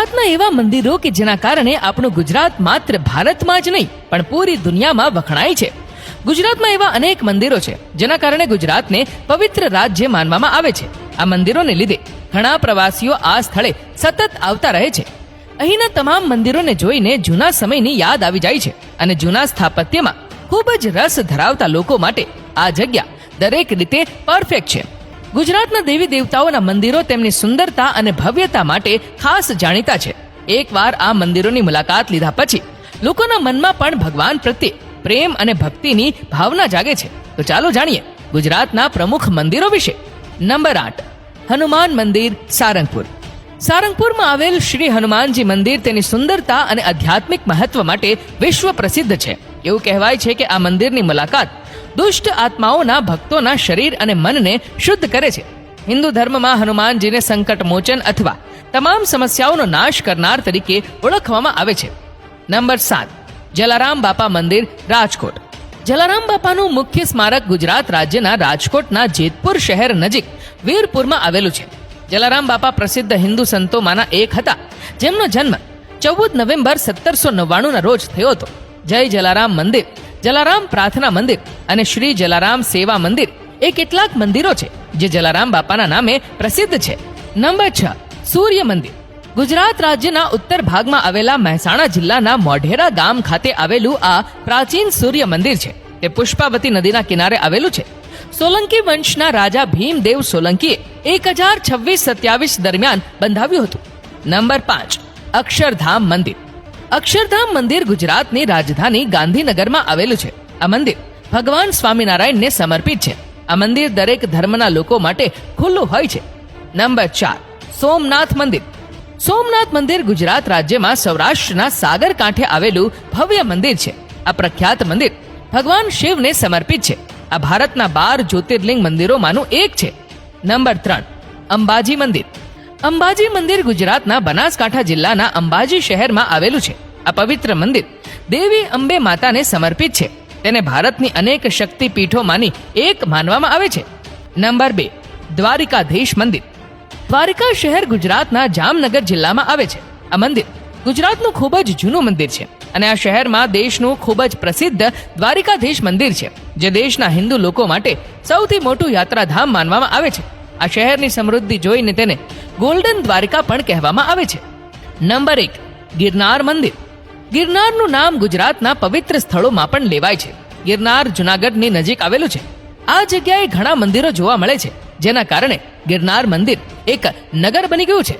ગુજરાતના એવા મંદિરો કે જેના કારણે આપણું ગુજરાત માત્ર ભારતમાં જ નહીં, પણ પૂરી દુનિયામાં વખણાય છે. ગુજરાતમાં એવા અનેક મંદિરો છે, જેના કારણે ગુજરાતને પવિત્ર રાજ્ય માનવામાં આવે છે. આ મંદિરોને લીધે ઘણા પ્રવાસીઓ આ સ્થળે સતત આવતા રહે છે. અહીંના તમામ મંદિરોને જોઈને જૂના સમયની યાદ આવી જાય છે અને જૂના સ્થાપત્યમાં ખૂબ જ રસ ધરાવતા લોકો માટે આ જગ્યા દરેક રીતે પરફેક્ટ છે. ગુજરાતના દેવી દેવતાઓના મંદિરો તેમની સુંદરતા અને ભવ્યતા માટે ખાસ જાણીતા છે. એકવાર આ મંદિરોની મુલાકાત લીધા પછી લોકોના મનમાં પણ ભગવાન પ્રત્યે પ્રેમ અને ભક્તિની ભાવના જાગે છે. તો ચાલો જાણીએ ગુજરાતના પ્રમુખ મંદિરો વિશે. નંબર આઠ, હનુમાન મંદિર, સારંગપુર. સારંગપુરમાં આવેલ શ્રી હનુમાનજી મંદિર તેની સુંદરતા અને આધ્યાત્મિક મહત્વ માટે વિશ્વ પ્રસિદ્ધ છે. એવું કહેવાય છે કે આ મંદિરની મુલાકાત દુષ્ટ આત્માઓના ભક્તોના શરીર અને મનને શુદ્ધ કરે છે. હિન્દુ ધર્મમાં હનુમાનજીને સંકટ મોચન અથવા તમામ સમસ્યાઓનો નાશ કરનાર તરીકે ઓળખવામાં આવે છે. નંબર સાત, જલારામ બાપા મંદિર, રાજકોટ. જલારામ બાપાનું મુખ્ય સ્મારક ગુજરાત રાજ્યના રાજકોટના જેતપુર શહેર નજીક વીરપુરમાં આવેલું છે. જલારામ બાપા પ્રસિદ્ધ હિન્દુ સંતોમાંના એક હતા, જેમનો જન્મ ચૌદ નવેમ્બર સત્તરસો નવ્વાણુંના રોજ થયો હતો. જય જલારામ મંદિર. જલારામ પ્રાર્થના મંદિર અને શ્રી જલારામ સેવા મંદિર એ કેટલાક મંદિરો છે, જે જલારામ બાપાના નામે પ્રસિદ્ધ છે. નંબર છ, સૂર્ય મંદિર. ગુજરાત રાજ્યના ઉત્તર ભાગમાં આવેલા મહેસાણા જિલ્લાના મોઢેરા ગામ ખાતે આવેલું આ પ્રાચીન સૂર્ય મંદિર છે. તે પુષ્પાવતી નદીના કિનારે આવેલું છે. સોલંકી વંશના રાજા ભીમદેવ સોલંકીએ એક હજાર છવ્વીસ સત્યાવીસ દરમિયાન બંધાવ્યું હતું. નંબર પાંચ, અક્ષરધામ મંદિર. અક્ષરધામ મંદિર ગુજરાતની રાજધાની ગાંધીનગરમાં આવેલું છે. આ મંદિર ભગવાન સ્વામિનારાયણને સમર્પિત છે. આ મંદિર દરેક ધર્મના લોકો માટે ખુલ્લું હોય છે. નંબર ચાર, સોમનાથ મંદિર. સોમનાથ મંદિર ગુજરાત રાજ્યમાં સૌરાષ્ટ્રના સાગર કાંઠે આવેલું ભવ્ય મંદિર છે. આ પ્રખ્યાત મંદિર ભગવાન શિવને સમર્પિત છે. આ ભારતના બાર જ્યોતિર્લિંગ મંદિરોમાંનું એક છે. નંબર ત્રણ, અંબાજી મંદિર. અંબાજી મંદિર ગુજરાતના બનાસકાંઠા જિલ્લાના અંબાજી શહેરમાં આવેલું છે. આ પવિત્ર મંદિર દેવી અંબે માતાને સમર્પિત છે. તેને ભારતની અનેક શક્તિપીઠોમાંની એક માનવામાં આવે છે. નંબર બે, દ્વારિકાધીશ મંદિર. દ્વારિકા શહેર ગુજરાતના જામનગર જિલ્લામાં આવે છે. આ મંદિર ગુજરાતનું ખૂબ જ જૂનું મંદિર છે અને આ શહેરમાં દેશનું ખૂબ જ પ્રસિદ્ધ દ્વારિકાધીશ મંદિર છે, જે દેશના હિન્દુ લોકો માટે સૌથી મોટું યાત્રાધામ માનવામાં આવે છે. આ શહેરની સમૃદ્ધિ જોઈને તેને ગોલ્ડન દ્વારિકા પણ કહેવામાં આવે છે. નંબર એક, ગિરનાર મંદિર. ગિરનારનું નામ ગુજરાતના પવિત્ર સ્થળોમાં પણ લેવાય છે. ગિરનાર જુનાગઢની નજીક આવેલું છે. આ જગ્યાએ ઘણા મંદિરો જોવા મળે છે, જેના કારણે ગિરનાર મંદિર એક નગર બની ગયું છે.